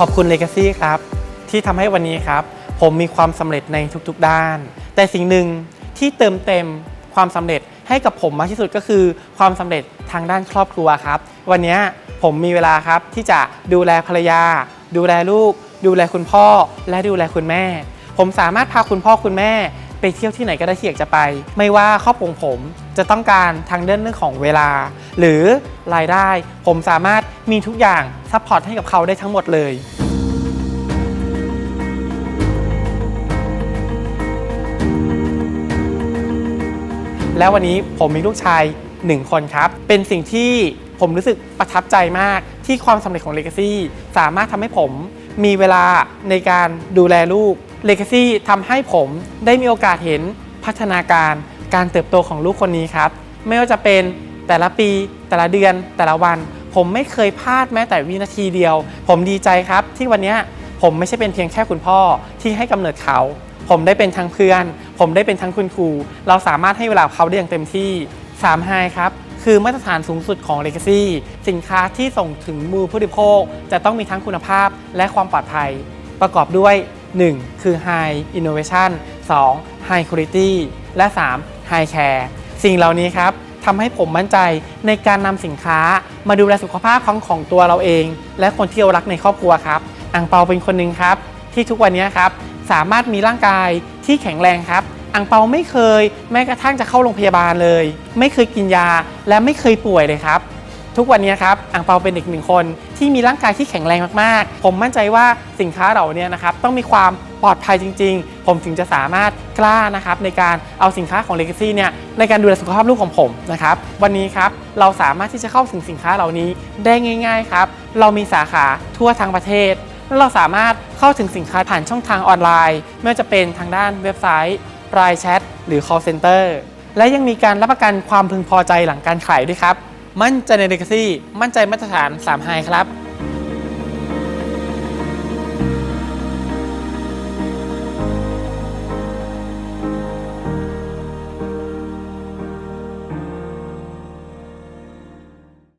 ขอบคุณ Legacy ครับ ที่ทำให้วันนี้ครับ ผมมีความสำเร็จในทุกๆด้าน แต่สิ่งหนึ่งที่เติมเต็มความสำเร็จให้กับผมมากที่สุดก็คือ ความสำเร็จทางด้านครอบครัวครับ วันนี้ผมมีเวลาครับที่จะดูแลภรรยา ดูแลลูก ดูแลคุณพ่อ และดูแลคุณแม่ ผมสามารถพาคุณพ่อคุณแม่ ไปเที่ยวที่ไหนก็ได้ที่อยากจะไป ไม่ว่าครอบครัวผมจะต้องการทางเดินเรื่องของเวลา หรือรายได้ ผมสามารถมีทุกอย่างซัพพอร์ตให้กับเขาได้ทั้งหมดเลยแล้ววันนี้ผมมีลูกชาย 1 คนครับ เป็นสิ่งที่ผมรู้สึกประทับใจมากที่ความสำเร็จของ Legacy สามารถทำให้ผมมีเวลาในการดูแลลูก Legacy ทำให้ผมได้มีโอกาสเห็นพัฒนาการการเติบโตของลูกคนนี้ครับ ไม่ว่าจะเป็นแต่ละปี แต่ละเดือน แต่ละวัน ผมไม่เคยพลาดแม้แต่วินาทีเดียว ผมดีใจครับ ที่วันนี้ผมไม่ใช่เป็นเพียงแค่คุณพ่อที่ให้กำเนิดเขา ผมได้เป็นทั้งเพื่อน ผมได้เป็นทั้งคุณครู เราสามารถให้เวลาเขาได้อย่างเต็มที่3 High ครับคือมาตรฐานสูงสุดของ Legacy สินค้าที่ส่งถึงมือผู้บริโภค จะต้องมีทั้งคุณภาพและความปลอดภัย ประกอบด้วย 1. คือ High Innovation 2. High Quality และ 3. High Care สิ่งเหล่านี้ครับทำให้ผมมั่นใจในการนำสินค้ามาดูแลสุขภาพของของตัวเราเอง และคนที่เรารักในครอบครัวครับอังเปาเป็นคนหนึ่งครับ ที่ทุกวันนี้ครับสามารถมีร่างกายที่แข็งแรงครับอังเปาไม่เคย แม้กระทั่งจะเข้าโรงพยาบาลเลย ไม่เคยกินยาและไม่เคยป่วยเลยครับ ทุกวันนี้ครับอังเปาเป็นเด็กหนึ่งคนที่มีร่างกายที่แข็งแรงมากๆ ผมมั่นใจว่าสินค้าเหล่านี้นะครับต้องมีความปลอดภัยจริง ๆ ผมถึงจะสามารถกล้านะครับในการเอาสินค้าของ Legacy เนี่ยในการดูแลสุขภาพลูกของผมนะครับวันนี้ครับเราสามารถที่จะเข้าถึงสินค้าเหล่านี้ได้ง่าย ๆครับเรามีสาขาทั่วทั้งประเทศและเราสามารถเข้าถึงสินค้าผ่านช่องทางออนไลน์ไม่ว่าจะเป็นทางด้านเว็บไซต์รายแชทหรือ call center และยังมีการรับประกันความพึงพอใจหลังการขายด้วยครับ มั่นใจใน Legacy มั่นใจมาตรฐาน3ไฮครับ